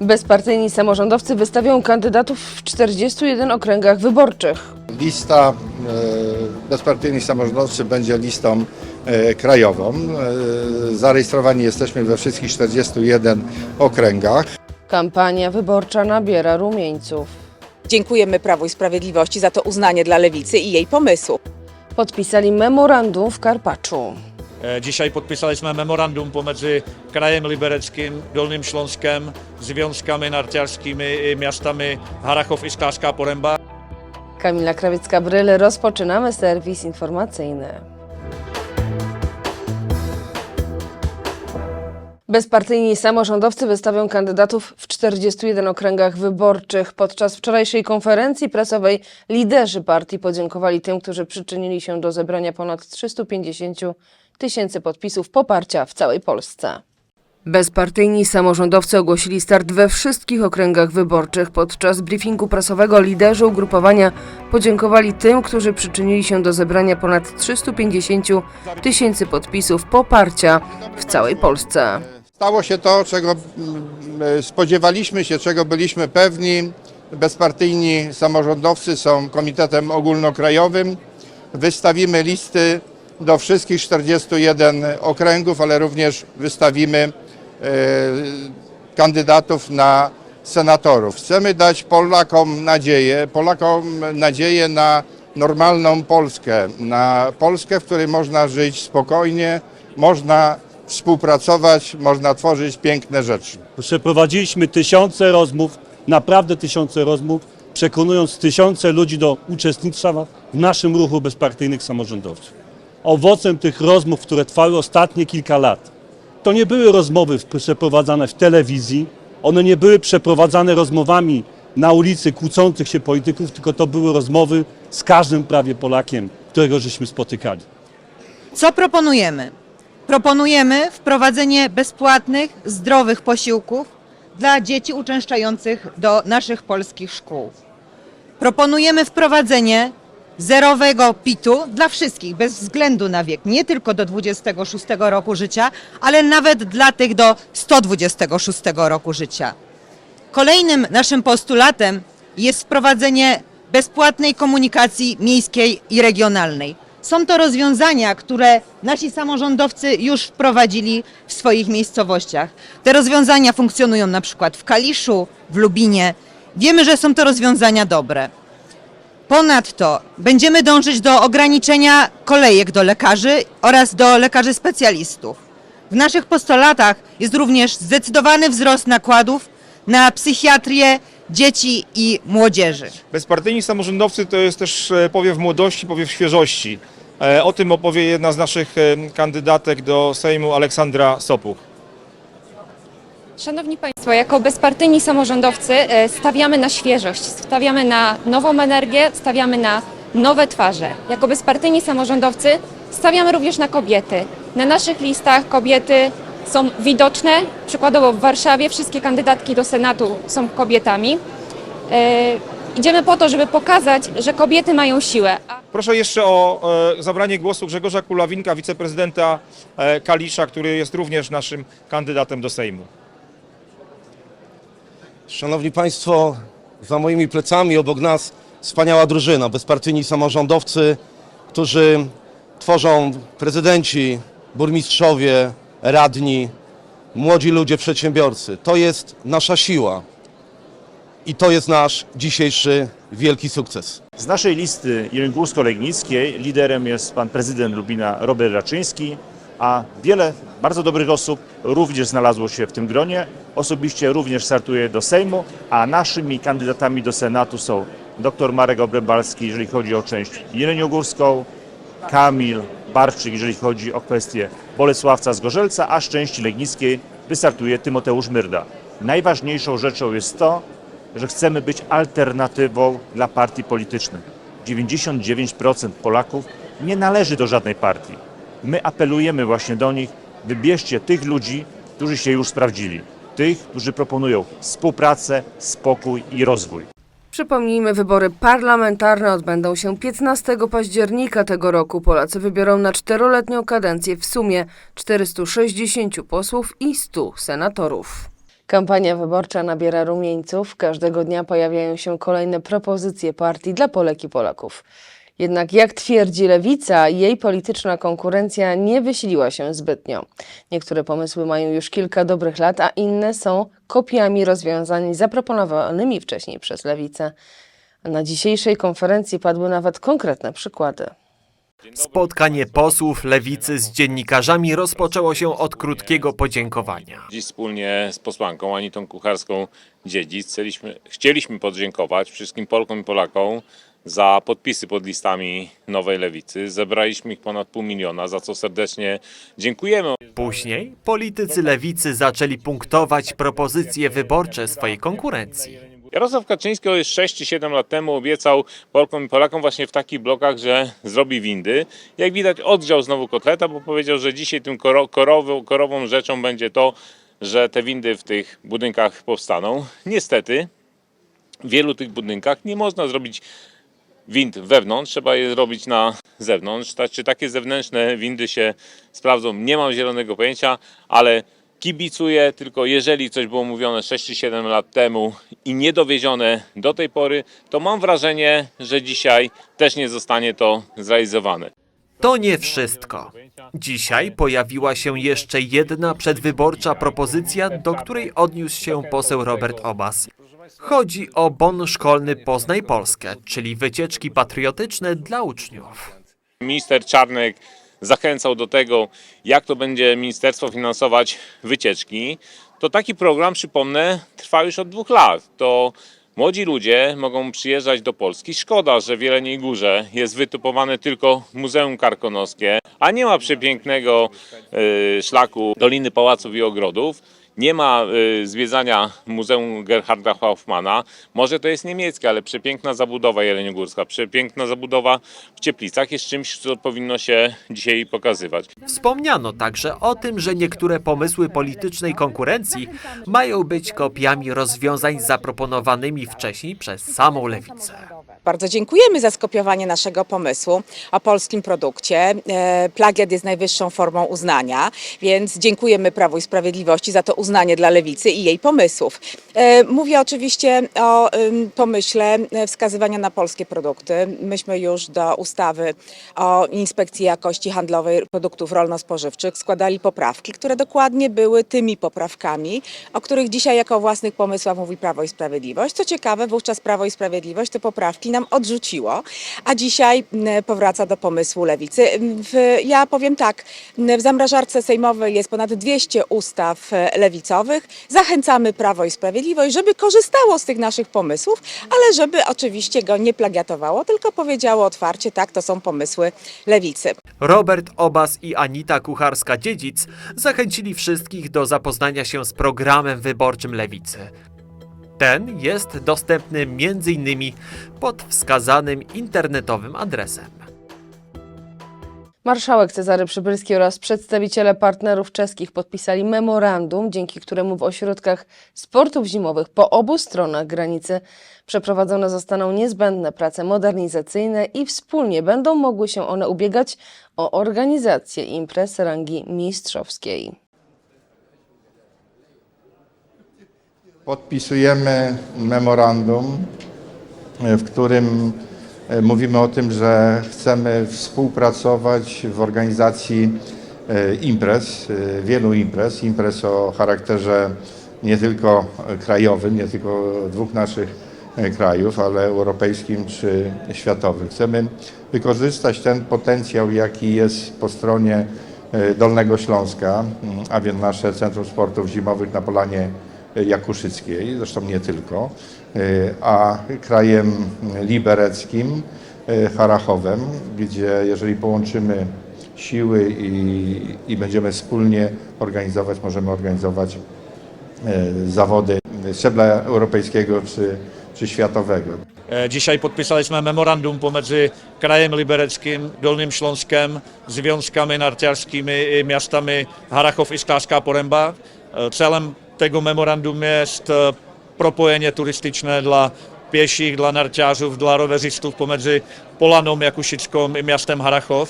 Bezpartyjni samorządowcy wystawią kandydatów w 41 okręgach wyborczych. Lista e, bezpartyjnych samorządowcy będzie listą e, krajową. E, Zarejestrowani jesteśmy we wszystkich 41 okręgach. Kampania wyborcza nabiera rumieńców. Dziękujemy Prawu i Sprawiedliwości za to uznanie dla Lewicy i jej pomysłu. Podpisali memorandum w Karpaczu. E, Dzisiaj podpisaliśmy memorandum pomiędzy krajem libereckim, Dolnym Śląskiem, związkami narciarskimi i miastami Harachów i Sklarska Poręba. Kamila Krawiecka-Bryl, rozpoczynamy serwis informacyjny. Bezpartyjni samorządowcy wystawią kandydatów w 41 okręgach wyborczych. Podczas wczorajszej konferencji prasowej liderzy partii podziękowali tym, którzy przyczynili się do zebrania ponad 350 tysięcy podpisów poparcia w całej Polsce. Bezpartyjni samorządowcy ogłosili start we wszystkich okręgach wyborczych. Podczas briefingu prasowego liderzy ugrupowania podziękowali tym, którzy przyczynili się do zebrania ponad 350 tysięcy podpisów poparcia w całej Polsce. Stało się to, czego mm, spodziewaliśmy się, czego byliśmy pewni. Bezpartyjni samorządowcy są komitetem ogólnokrajowym. Wystawimy listy do wszystkich 41 okręgów, ale również wystawimy e, kandydatów na senatorów. Chcemy dać Polakom nadzieję, Polakom nadzieję na normalną Polskę, na Polskę, w której można żyć spokojnie, można współpracować, można tworzyć piękne rzeczy. Przeprowadziliśmy tysiące rozmów, naprawdę tysiące rozmów, przekonując tysiące ludzi do uczestnictwa w naszym ruchu bezpartyjnych samorządowców. Owocem tych rozmów, które trwały ostatnie kilka lat, to nie były rozmowy przeprowadzane w telewizji, one nie były przeprowadzane rozmowami na ulicy kłócących się polityków, tylko to były rozmowy z każdym prawie Polakiem, którego żeśmy spotykali. Co proponujemy? Proponujemy wprowadzenie bezpłatnych, zdrowych posiłków dla dzieci uczęszczających do naszych polskich szkół. Proponujemy wprowadzenie zerowego PIT-u dla wszystkich, bez względu na wiek, nie tylko do 26 roku życia, ale nawet dla tych do 126 roku życia. Kolejnym naszym postulatem jest wprowadzenie bezpłatnej komunikacji miejskiej i regionalnej. Są to rozwiązania, które nasi samorządowcy już wprowadzili w swoich miejscowościach. Te rozwiązania funkcjonują na przykład w Kaliszu, w Lubinie. Wiemy, że są to rozwiązania dobre. Ponadto będziemy dążyć do ograniczenia kolejek do lekarzy oraz do lekarzy specjalistów. W naszych postulatach jest również zdecydowany wzrost nakładów na psychiatrię dzieci i młodzieży. Bezpartyjni samorządowcy to jest też e, powiew młodości, powiew świeżości. E, O tym opowie jedna z naszych e, kandydatek do Sejmu, Aleksandra Sopuch. Szanowni Państwo, jako bezpartyjni samorządowcy stawiamy na świeżość, stawiamy na nową energię, stawiamy na nowe twarze. Jako bezpartyjni samorządowcy stawiamy również na kobiety. Na naszych listach kobiety są widoczne, przykładowo w Warszawie wszystkie kandydatki do Senatu są kobietami. E, Idziemy po to, żeby pokazać, że kobiety mają siłę. A Proszę jeszcze o e, zabranie głosu Grzegorza Kulawinka, wiceprezydenta e, Kalisza, który jest również naszym kandydatem do Sejmu. Szanowni Państwo, za moimi plecami obok nas wspaniała drużyna, bezpartyjni samorządowcy, którzy tworzą prezydenci, burmistrzowie, radni, młodzi ludzie, przedsiębiorcy. To jest nasza siła i to jest nasz dzisiejszy wielki sukces. Z naszej listy jeleniogórsko-legnickiej liderem jest pan prezydent Lubina Robert Raczyński, a wiele bardzo dobrych osób również znalazło się w tym gronie. Osobiście również startuję do Sejmu, a naszymi kandydatami do Senatu są dr Marek Obrębalski, jeżeli chodzi o część jeleniogórską, Kamil Barczyk, jeżeli chodzi o kwestię Bolesławca z Gorzelca, a z części legnickiej wystartuje Tymoteusz Myrda. Najważniejszą rzeczą jest to, że chcemy być alternatywą dla partii politycznych. 99% Polaków nie należy do żadnej partii. My apelujemy właśnie do nich, wybierzcie tych ludzi, którzy się już sprawdzili. Tych, którzy proponują współpracę, spokój i rozwój. Przypomnijmy, wybory parlamentarne odbędą się 15 października tego roku. Polacy wybiorą na czteroletnią kadencję w sumie 460 posłów i 100 senatorów. Kampania wyborcza nabiera rumieńców. Każdego dnia pojawiają się kolejne propozycje partii dla Polek i Polaków. Jednak jak twierdzi Lewica, jej polityczna konkurencja nie wysiliła się zbytnio. Niektóre pomysły mają już kilka dobrych lat, a inne są kopiami rozwiązań zaproponowanymi wcześniej przez Lewicę. A na dzisiejszej konferencji padły nawet konkretne przykłady. Spotkanie posłów lewicy z dziennikarzami rozpoczęło się od krótkiego podziękowania. Dziś wspólnie z posłanką Anitą Kucharską-Dziedzic chcieliśmy, chcieliśmy podziękować wszystkim Polkom i Polakom za podpisy pod listami Nowej Lewicy. Zebraliśmy ich ponad pół miliona, za co serdecznie dziękujemy. Później politycy lewicy zaczęli punktować propozycje wyborcze swojej konkurencji. Jarosław Kaczyński już 6 czy 7 lat temu obiecał Polkom i Polakom właśnie w takich blokach, że zrobi windy. Jak widać odgrzał znowu kotleta, bo powiedział, że dzisiaj tym koro, korową, korową rzeczą będzie to, że te windy w tych budynkach powstaną. Niestety w wielu tych budynkach nie można zrobić wind wewnątrz, trzeba je zrobić na zewnątrz. Ta- Czy takie zewnętrzne windy się sprawdzą? Nie mam zielonego pojęcia, ale kibicuję, tylko jeżeli coś było mówione 6 czy 7 lat temu i nie dowiezione do tej pory, to mam wrażenie, że dzisiaj też nie zostanie to zrealizowane. To nie wszystko. Dzisiaj pojawiła się jeszcze jedna przedwyborcza propozycja, do której odniósł się poseł Robert Obas. Chodzi o bon szkolny Poznaj Polskę, czyli wycieczki patriotyczne dla uczniów. Minister Czarnek zachęcał do tego, jak to będzie ministerstwo finansować wycieczki. To taki program, przypomnę, trwa już od dwóch lat. To młodzi ludzie mogą przyjeżdżać do Polski. Szkoda, że w Jeleniej Górze jest wytypowane tylko Muzeum Karkonoskie, a nie ma przepięknego y, szlaku Doliny Pałaców i Ogrodów. Nie ma y, zwiedzania Muzeum Gerharda Hoffmana. Może to jest niemieckie, ale przepiękna zabudowa jeleniogórska, przepiękna zabudowa w Cieplicach jest czymś, co powinno się dzisiaj pokazywać. Wspomniano także o tym, że niektóre pomysły politycznej konkurencji mają być kopiami rozwiązań zaproponowanymi wcześniej przez samą lewicę. Bardzo dziękujemy za skopiowanie naszego pomysłu o polskim produkcie. E, Plagiat jest najwyższą formą uznania, więc dziękujemy Prawu i Sprawiedliwości za to uznanie dla lewicy i jej pomysłów. E, Mówię oczywiście o pomyśle e, wskazywania na polskie produkty. Myśmy już do ustawy o Inspekcji Jakości Handlowej Produktów Rolno-Spożywczych składali poprawki, które dokładnie były tymi poprawkami, o których dzisiaj jako własnych pomysłach mówi Prawo i Sprawiedliwość. Co ciekawe, wówczas Prawo i Sprawiedliwość te poprawki nam odrzuciło, a dzisiaj powraca do pomysłu lewicy. Ja powiem tak, w zamrażarce sejmowej jest ponad 200 ustaw e, lewicowych. Zachęcamy Prawo i Sprawiedliwość, żeby korzystało z tych naszych pomysłów, ale żeby oczywiście go nie plagiatowało, tylko powiedziało otwarcie, tak, to są pomysły lewicy. Robert Obas i Anita Kucharska-Dziedzic zachęcili wszystkich do zapoznania się z programem wyborczym lewicy. Ten jest dostępny m.in. pod wskazanym internetowym adresem. Marszałek Cezary Przybylski oraz przedstawiciele partnerów czeskich podpisali memorandum, dzięki któremu w ośrodkach sportów zimowych po obu stronach granicy przeprowadzone zostaną niezbędne prace modernizacyjne i wspólnie będą mogły się one ubiegać o organizację imprez rangi mistrzowskiej. Podpisujemy memorandum, w którym mówimy o tym, że chcemy współpracować w organizacji e, imprez, e, wielu imprez, imprez o charakterze nie tylko krajowym, nie tylko dwóch naszych e, krajów, ale europejskim czy światowym. Chcemy wykorzystać ten potencjał, jaki jest po stronie e, Dolnego Śląska, a więc nasze Centrum Sportów Zimowych na Polanie Jakuszyckiej, zresztą nie tylko, e, a krajem libereckim, e, Harachowem, gdzie jeżeli połączymy siły i, i będziemy wspólnie organizować, możemy organizować e, zawody szczebla europejskiego czy, czy światowego. Dzisiaj podpisaliśmy memorandum pomiędzy krajem libereckim, Dolnym Śląskiem, związkami narciarskimi miastami Harachov i Sklářská Poręba. Celem tego memorandum jest e, propojenie turystyczne dla pieszych, dla narciarzów, dla rowerzystów pomiędzy Polaną Jakusicką i miastem Harachov.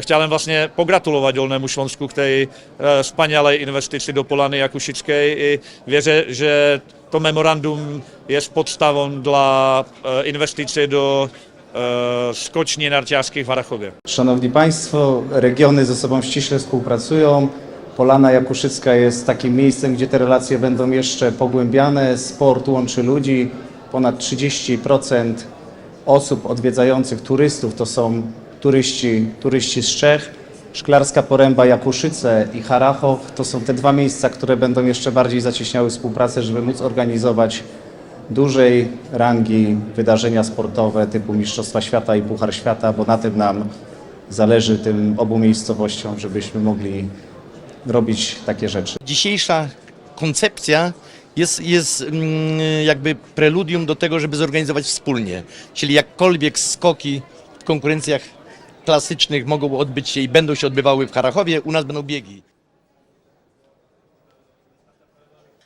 Chciałem właśnie pogratulować Dolnému Śląsku k tej e, wspaniałej inwestycji do Polany Jakusickiej i wierzę, że to memorandum jest podstawą dla e, inwestycji do e, skoczni narciarskich w Harachowie. Szanowni Państwo, regiony ze sobą ściśle współpracują. Polana Jakuszycka jest takim miejscem, gdzie te relacje będą jeszcze pogłębiane. Sport łączy ludzi. Ponad 30% osób odwiedzających turystów to są turyści, turyści z Czech. Szklarska Poręba, Jakuszyce i Harachow to są te dwa miejsca, które będą jeszcze bardziej zacieśniały współpracę, żeby móc organizować dużej rangi wydarzenia sportowe typu Mistrzostwa Świata i Puchar Świata, bo na tym nam zależy tym obu miejscowościom, żebyśmy mogli robić takie rzeczy. Dzisiejsza koncepcja jest, jest mm, jakby preludium do tego, żeby zorganizować wspólnie. Czyli jakkolwiek skoki w konkurencjach klasycznych mogą odbyć się i będą się odbywały w Harachowie, u nas będą biegi.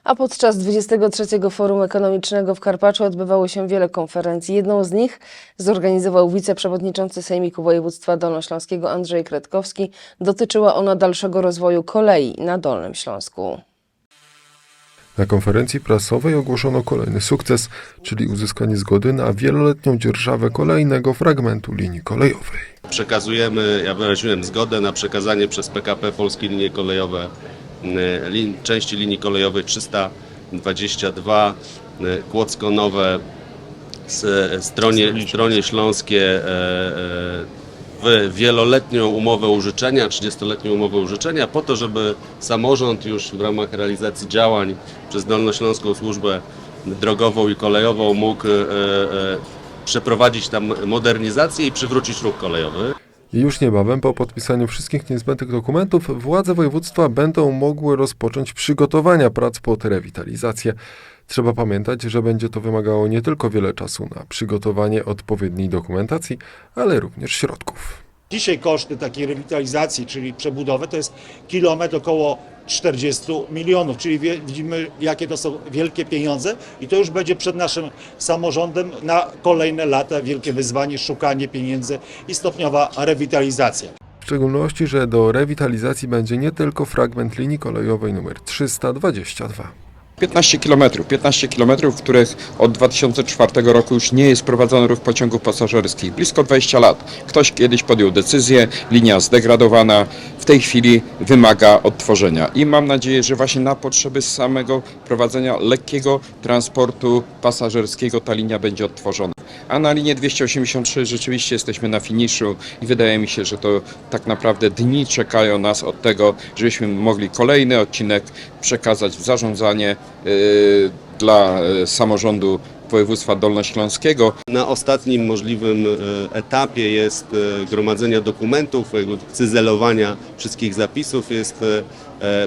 A podczas 23 Forum Ekonomicznego w Karpaczu odbywało się wiele konferencji. Jedną z nich zorganizował wiceprzewodniczący Sejmiku Województwa Dolnośląskiego Andrzej Kretkowski. Dotyczyła ona dalszego rozwoju kolei na Dolnym Śląsku. Na konferencji prasowej ogłoszono kolejny sukces, czyli uzyskanie zgody na wieloletnią dzierżawę kolejnego fragmentu linii kolejowej. Przekazujemy, ja wyraziłem zgodę na przekazanie przez PKP Polskie Linie Kolejowe lin, części linii kolejowej 322 y, Kłodzko-Nowe s- stronie, stronie śląskie e, e, w wieloletnią umowę użyczenia, 30-letnią umowę użyczenia, po to, żeby samorząd już w ramach realizacji działań przez Dolnośląską Służbę Drogową i Kolejową mógł e, przeprowadzić tam modernizację i przywrócić ruch kolejowy. Już niebawem, po podpisaniu wszystkich niezbędnych dokumentów, władze województwa będą mogły rozpocząć przygotowania prac pod rewitalizację. Trzeba pamiętać, że będzie to wymagało nie tylko wiele czasu na przygotowanie odpowiedniej dokumentacji, ale również środków. Dzisiaj koszty takiej rewitalizacji, czyli przebudowy, to jest kilometr około 40 milionów, czyli widzimy, jakie to są wielkie pieniądze i to już będzie przed naszym samorządem na kolejne lata wielkie wyzwanie, szukanie pieniędzy i stopniowa rewitalizacja. W szczególności, że do rewitalizacji będzie nie tylko fragment linii kolejowej nr 322. 15 km, 15 km, w których od 2004 roku już nie jest prowadzony ruch pociągów pasażerskich. Blisko 20 lat. Ktoś kiedyś podjął decyzję, linia zdegradowana, w tej chwili wymaga odtworzenia. I mam nadzieję, że właśnie na potrzeby samego prowadzenia lekkiego transportu pasażerskiego ta linia będzie odtworzona. A na linię 283 rzeczywiście jesteśmy na finiszu i wydaje mi się, że to tak naprawdę dni czekają nas od tego, żebyśmy mogli kolejny odcinek przekazać w zarządzanie dla yy, samorządu województwa dolnośląskiego. Na ostatnim możliwym e, etapie jest gromadzenia dokumentów, cyzelowania wszystkich zapisów. Jest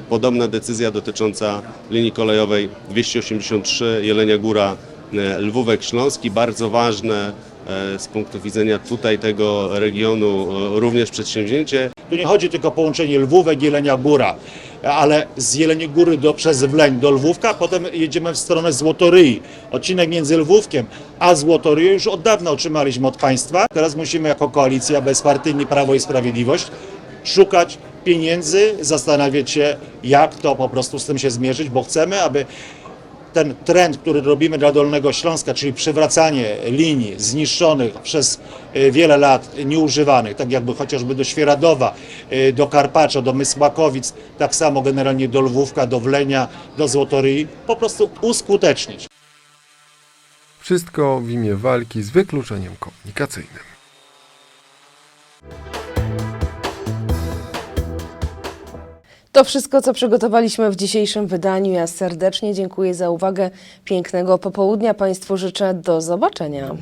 podobna decyzja dotycząca linii kolejowej 283 Jelenia Góra Lwówek Śląski. Bardzo ważne z punktu widzenia tutaj tego regionu również przedsięwzięcie. Tu nie chodzi tylko o połączenie Lwówek, Jelenia Góra, ale z Jeleniej Góry do, przez Wleń do Lwówka, potem jedziemy w stronę Złotoryi. Odcinek między Lwówkiem a Złotoryją już od dawna otrzymaliśmy od państwa. Teraz musimy jako koalicja bezpartyjni Prawo i Sprawiedliwość szukać pieniędzy, zastanawiać się jak to po prostu z tym się zmierzyć, bo chcemy, aby ten trend, który robimy dla Dolnego Śląska, czyli przywracanie linii zniszczonych przez y, wiele lat nieużywanych, tak jakby chociażby do Świeradowa, y, do Karpacza, do Mysłakowic, tak samo generalnie do Lwówka, do Wlenia, do Złotoryi, po prostu uskutecznić. Wszystko w imię walki z wykluczeniem komunikacyjnym. To wszystko, co przygotowaliśmy w dzisiejszym wydaniu. Ja serdecznie dziękuję za uwagę. Pięknego popołudnia Państwu życzę. Do zobaczenia.